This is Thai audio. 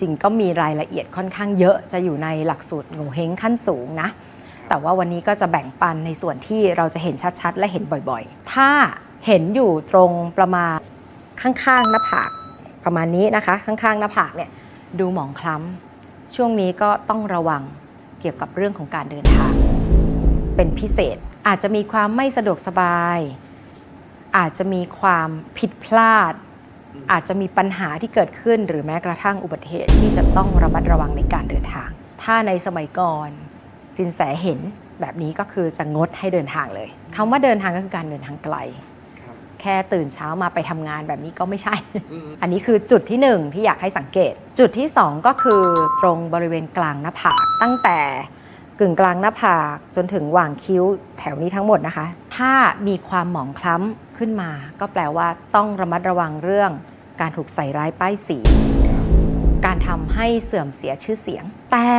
จริงก็มีรายละเอียดค่อนข้างเยอะจะอยู่ในหลักสูตรโงเฮงขั้นสูงนะ แต่ว่าวันนี้ก็จะแบ่งปันในส่วนที่เราจะเห็นชัดๆ และเห็นบ่อยๆ ถ้าเห็นอยู่ตรงประมาณข้างๆหน้าผากประมาณนี้นะคะ ข้างๆหน้าผากเนี่ยดูหมองคล้ำช่วงนี้ก็ต้องระวังเกี่ยวกับเรื่องของการเดินทาง เป็นพิเศษอาจจะมีความไม่สะดวกสบาย อาจจะมีความผิดพลาด อาจจะมีปัญหาที่เกิดขึ้นหรือแม้กระทั่งอุบัติเหตุที่จะต้องระมัดระวังในการเดินทาง ถ้าในสมัยก่อนสินแสเห็นแบบนี้ก็คือจะงดให้เดินทางเลยคำว่าเดินทางก็คือการเดินทางไกลครับแค่ตื่นเช้ามาไปทำงานแบบนี้ก็ไม่ใช่อืมอันนี้คือจุดที่หนึ่งที่อยากให้สังเกต จุดที่สองก็คือตรงบริเวณกลางหน้าผากตั้งแต่กึ่งกลางหน้าผากจนถึงหว่างคิ้วแถวนี้ทั้งหมดนะคะ ถ้ามีความหมองคล้ำขึ้นมา ก็แปลว่าต้องระมัดระวังเรื่อง การถูกใส่ร้ายป้ายสี การทำให้เสื่อมเสียชื่อเสียง แต่